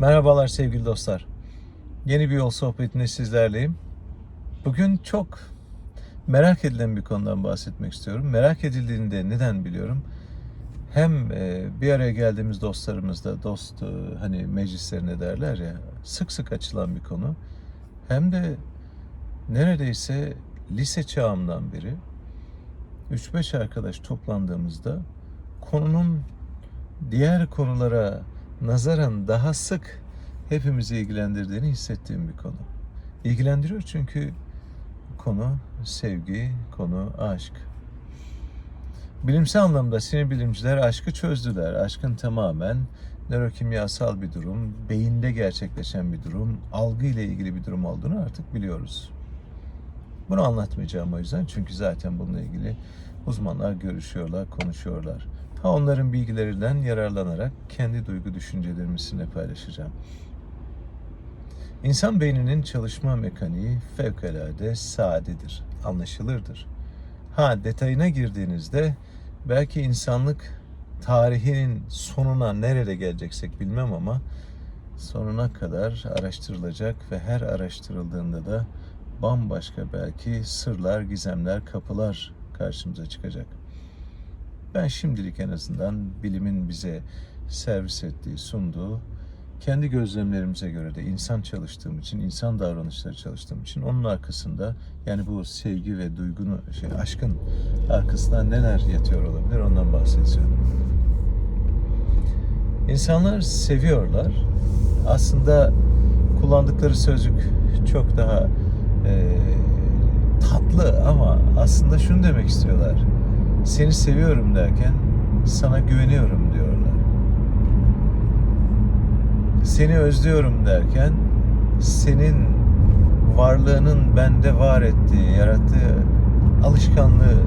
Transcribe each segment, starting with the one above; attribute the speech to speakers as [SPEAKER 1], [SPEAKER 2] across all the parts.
[SPEAKER 1] Merhabalar sevgili dostlar. Yeni bir yol sohbetinde sizlerleyim. Bugün çok merak edilen bir konudan bahsetmek istiyorum. Merak edildiğini de neden biliyorum. Hem e, bir araya geldiğimiz dostlarımızda dost e, hani meclislerinde derler ya sık sık açılan bir konu. Hem de neredeyse lise çağımdan beri 3-5 arkadaş toplandığımızda konunun diğer konulara nazaran daha sık hepimizi ilgilendirdiğini hissettiğim bir konu. İlgilendiriyor çünkü konu sevgi, konu aşk. Bilimsel anlamda sinir bilimciler aşkı çözdüler. Aşkın tamamen nörokimyasal bir durum, beyinde gerçekleşen bir durum, algı ile ilgili bir durum olduğunu artık biliyoruz. Bunu anlatmayacağım o yüzden çünkü zaten bununla ilgili uzmanlar görüşüyorlar, konuşuyorlar. Ha onların bilgilerinden yararlanarak kendi duygu düşüncelerimi sizinle paylaşacağım. İnsan beyninin çalışma mekaniği fevkalade sadedir, anlaşılırdır. Ha detayına girdiğinizde belki insanlık tarihinin sonuna nerede geleceksek bilmem ama sonuna kadar araştırılacak ve her araştırıldığında da bambaşka belki sırlar, gizemler, kapılar karşımıza çıkacak. Ben şimdilik en azından bilimin bize servis ettiği, sunduğu, kendi gözlemlerimize göre de insan çalıştığım için, insan davranışları çalıştığım için onun arkasında yani bu sevgi ve duygunun, şey, aşkın arkasında neler yatıyor olabilir ondan bahsedeceğim. İnsanlar seviyorlar. Aslında kullandıkları sözcük çok daha e, tatlı ama aslında şunu demek istiyorlar. Seni seviyorum derken sana güveniyorum diyorlar. Seni özlüyorum derken senin varlığının bende var ettiği, yarattığı alışkanlığı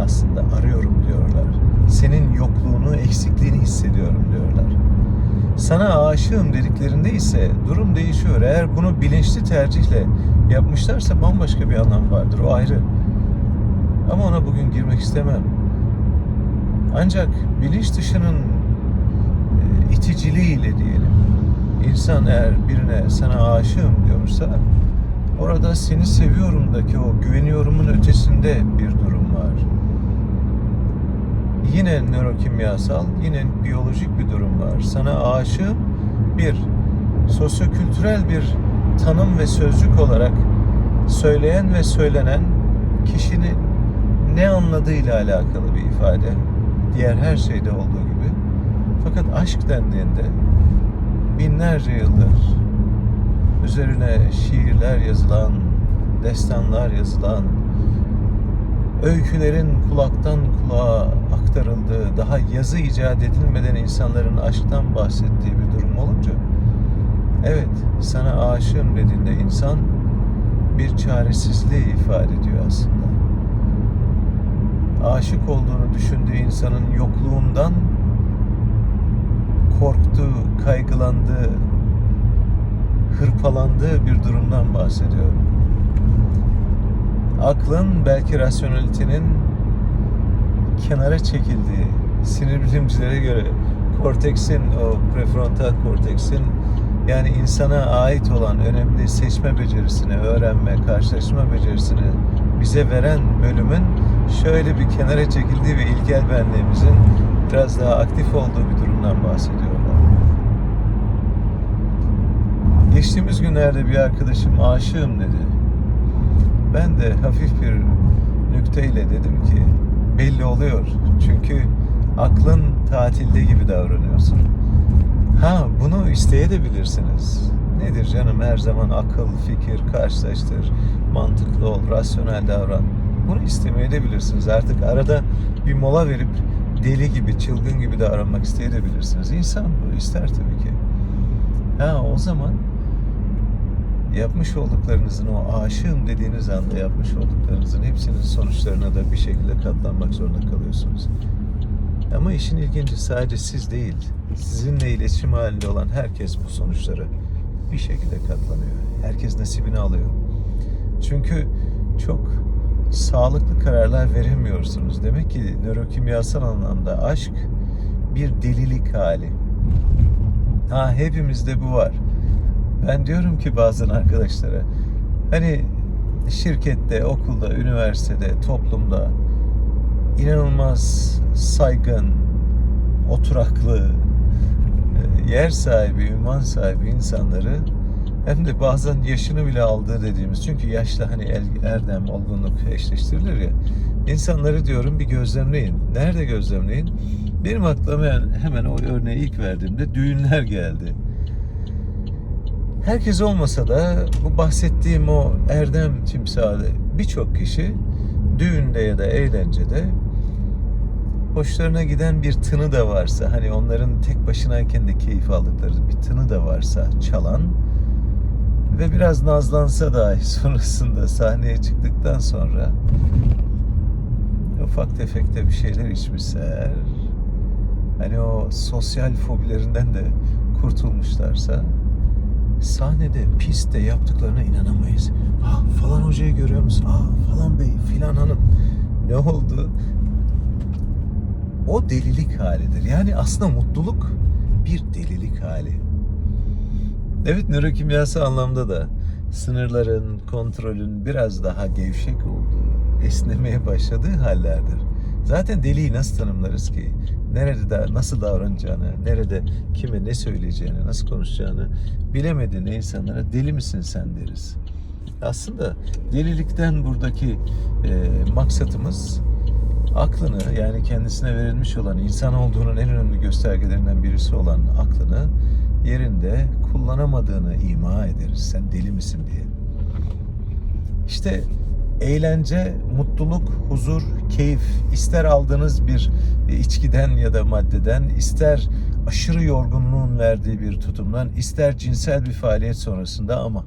[SPEAKER 1] aslında arıyorum diyorlar. Senin yokluğunu, eksikliğini hissediyorum diyorlar. Sana aşığım dediklerinde ise durum değişiyor. Eğer bunu bilinçli tercihle yapmışlarsa bambaşka bir anlam vardır. O ayrı. Ama ona bugün girmek istemem. Ancak bilinç dışının e, iticiliğiyle diyelim. İnsan eğer birine sana aşığım diyorsa orada seni seviyorumdaki o güveniyorumun ötesinde bir durum var. Yine nörokimyasal, yine biyolojik bir durum var. Sana aşığım bir sosyokültürel bir tanım ve sözcük olarak söyleyen ve söylenen kişinin ne anladığıyla alakalı bir ifade. Diğer her şeyde olduğu gibi. Fakat aşk dendiğinde binlerce yıldır üzerine şiirler yazılan, destanlar yazılan, öykülerin kulaktan kulağa aktarıldığı, daha yazı icat edilmeden insanların aşktan bahsettiği bir durum olunca evet sana aşığım dediğinde insan bir çaresizliği ifade ediyor aslında. Aşık olduğunu düşündüğü insanın yokluğundan korktuğu, kaygılandığı, hırpalandığı bir durumdan bahsediyorum. Aklın belki rasyonelitenin kenara çekildiği, sinir bilimcilere göre korteksin, o prefrontal korteksin yani insana ait olan önemli seçme becerisini, öğrenme, karşılaşma becerisini bize veren bölümün şöyle bir kenara çekildiği ve ilkel benliğimizin biraz daha aktif olduğu bir durumdan bahsediyorlar. Geçtiğimiz günlerde bir arkadaşım aşığım dedi. Ben de hafif bir nükteyle dedim ki belli oluyor. Çünkü aklın tatilde gibi davranıyorsun. Ha bunu isteyebilirsiniz. Nedir canım her zaman akıl, fikir, karşılaştır, mantıklı ol, rasyonel davran. Bunu istemeyebilirsiniz. Artık arada bir mola verip deli gibi, çılgın gibi davranmak isteyebilirsiniz. İnsan bu ister tabii ki. Ha o zaman yapmış olduklarınızın o aşığım dediğiniz anda yapmış olduklarınızın hepsinin sonuçlarına da bir şekilde katlanmak zorunda kalıyorsunuz. Ama işin ilginci sadece siz değil, sizinle iletişim halinde olan herkes bu sonuçları bir şekilde katlanıyor. Herkes nasibini alıyor. Çünkü çok sağlıklı kararlar veremiyorsunuz. Demek ki nörokimyasal anlamda aşk bir delilik hali. Ha hepimizde bu var. Ben diyorum ki bazen arkadaşlara hani şirkette, okulda, üniversitede, toplumda inanılmaz saygın, oturaklı, e, yer sahibi, ünvan sahibi insanları hem de bazen yaşını bile aldığı dediğimiz çünkü yaşla hani erdem, olgunluk eşleştirilir ya insanları diyorum bir gözlemleyin. Nerede gözlemleyin? Benim aklıma hemen o örneği ilk verdiğimde düğünler geldi. Herkes olmasa da bu bahsettiğim o erdem timsali birçok kişi düğünde ya da eğlencede hoşlarına giden bir tını da varsa hani onların tek başınayken de keyif aldıkları bir tını da varsa çalan ve biraz nazlansa dahi sonrasında sahneye çıktıktan sonra ufak tefek de bir şeyler içmişler hani o sosyal fobilerinden de kurtulmuşlarsa sahnede pistte yaptıklarına inanamayız. Ha falan hocayı görüyor musun? Ha falan bey filan hanım ne oldu? O delilik halidir. Yani aslında mutluluk bir delilik hali. Evet nörokimyasal anlamda da sınırların, kontrolün biraz daha gevşek olduğu, esnemeye başladığı hallerdir. Zaten deliği nasıl tanımlarız ki? Nerede da nasıl davranacağını, nerede kime ne söyleyeceğini, nasıl konuşacağını bilemediğin insanlara deli misin sen deriz. Aslında delilikten buradaki e, maksatımız aklını yani kendisine verilmiş olan insan olduğunun en önemli göstergelerinden birisi olan aklını yerinde kullanamadığını ima ederiz. Sen deli misin diye. İşte eğlence, mutluluk, huzur, keyif ister aldığınız bir içkiden ya da maddeden, ister aşırı yorgunluğun verdiği bir tutumdan, ister cinsel bir faaliyet sonrasında ama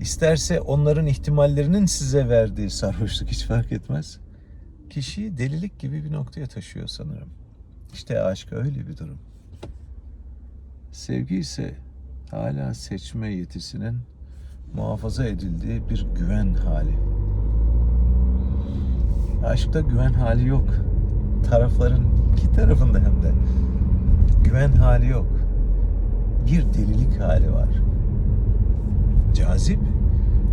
[SPEAKER 1] isterse onların ihtimallerinin size verdiği sarhoşluk hiç fark etmez. Kişiyi delilik gibi bir noktaya taşıyor sanırım. İşte aşk öyle bir durum. Sevgi ise hala seçme yetisinin muhafaza edildiği bir güven hali. Aşkta güven hali yok. Tarafların iki tarafında hem de güven hali yok. Bir delilik hali var. Cazip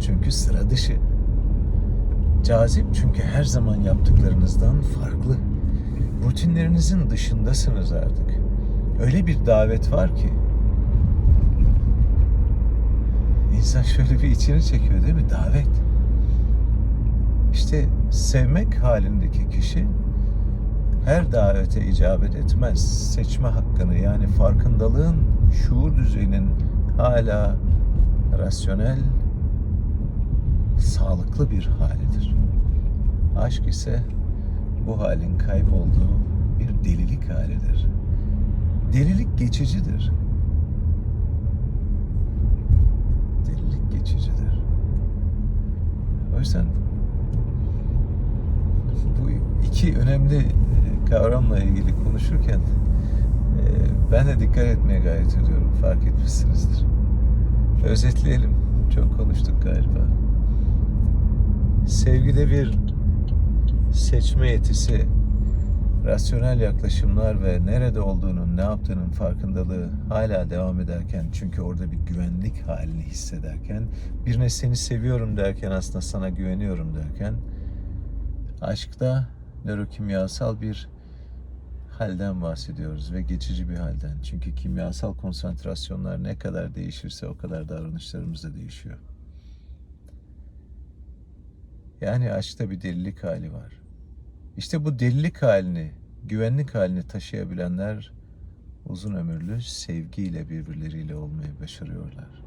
[SPEAKER 1] çünkü sıra dışı. Cazip çünkü her zaman yaptıklarınızdan farklı. Rutinlerinizin dışındasınız artık. Öyle bir davet var ki İnsan şöyle bir içini çekiyor değil mi? Davet. İşte sevmek halindeki kişi her davete icabet etmez. Seçme hakkını yani farkındalığın şuur düzeyinin hala rasyonel, sağlıklı bir halidir. Aşk ise bu halin kaybolduğu bir delilik halidir. Delilik geçicidir. delilik geçicidir. O yüzden bu iki önemli e, kavramla ilgili konuşurken e, ben de dikkat etmeye gayret ediyorum. Fark etmişsinizdir. Özetleyelim. Çok konuştuk galiba. Sevgide bir seçme yetisi, rasyonel yaklaşımlar ve nerede olduğunun, ne yaptığının farkındalığı hala devam ederken çünkü orada bir güvenlik halini hissederken birine seni seviyorum derken aslında sana güveniyorum derken aşkta nörokimyasal bir halden bahsediyoruz ve geçici bir halden. Çünkü kimyasal konsantrasyonlar ne kadar değişirse o kadar davranışlarımız da değişiyor. Yani aşkta bir delilik hali var. İşte bu delilik halini, güvenlik halini taşıyabilenler uzun ömürlü sevgiyle birbirleriyle olmayı başarıyorlar.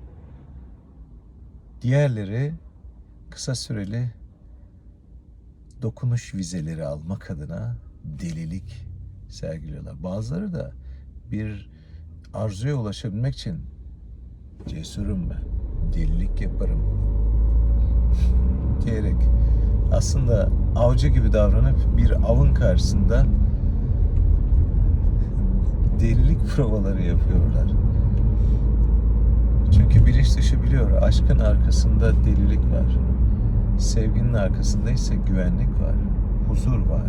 [SPEAKER 1] Diğerleri kısa süreli dokunuş vizeleri almak adına delilik sergiliyorlar. Bazıları da bir arzuya ulaşabilmek için cesurum ben, delilik yaparım diyerek aslında avcı gibi davranıp bir avın karşısında delilik provaları yapıyorlar. Çünkü bilinç dışı biliyor aşkın arkasında delilik var. Sevginin arkasında ise güvenlik var, huzur var.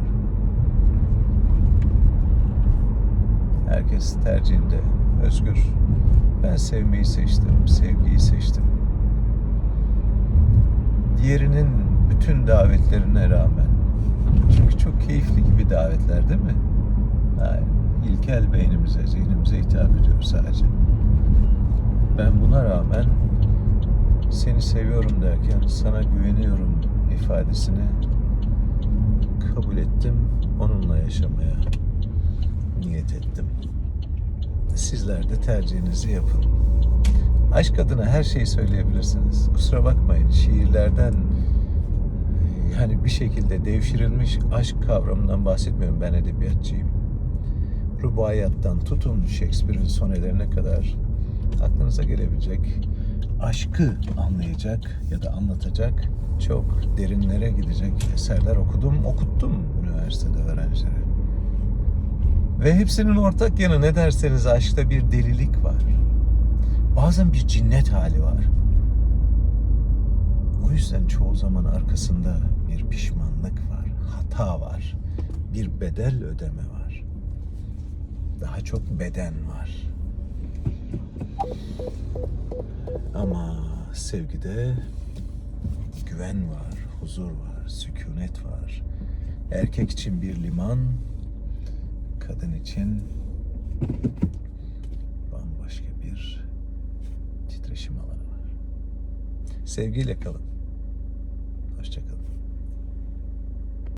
[SPEAKER 1] Herkes tercihinde Özgür. Ben sevmeyi seçtim, sevgiyi seçtim. Diğerinin bütün davetlerine rağmen. Çünkü çok keyifli gibi davetler değil mi? Hayır, ilkel beynimize, zihnimize hitap ediyor sadece. Ben buna rağmen seni seviyorum derken sana güveniyorum ifadesini kabul ettim. Onunla yaşamaya niyet ettim. Sizler de tercihinizi yapın. Aşk adına her şeyi söyleyebilirsiniz. Kusura bakmayın şiirlerden yani bir şekilde devşirilmiş aşk kavramından bahsetmiyorum. Ben edebiyatçıyım. Rubaiyattan tutun Shakespeare'in sonelerine kadar aklınıza gelebilecek aşkı anlayacak ya da anlatacak çok derinlere gidecek eserler okudum, okuttum üniversitede öğrencilere. Ve hepsinin ortak yanı ne derseniz aşkta bir delilik var. Bazen bir cinnet hali var. O yüzden çoğu zaman arkasında bir pişmanlık var, hata var, bir bedel ödeme var. Daha çok beden var. Ama sevgide güven var, huzur var, sükunet var. Erkek için bir liman, kadın için bambaşka bir titreşim alanı var. Sevgiyle kalın.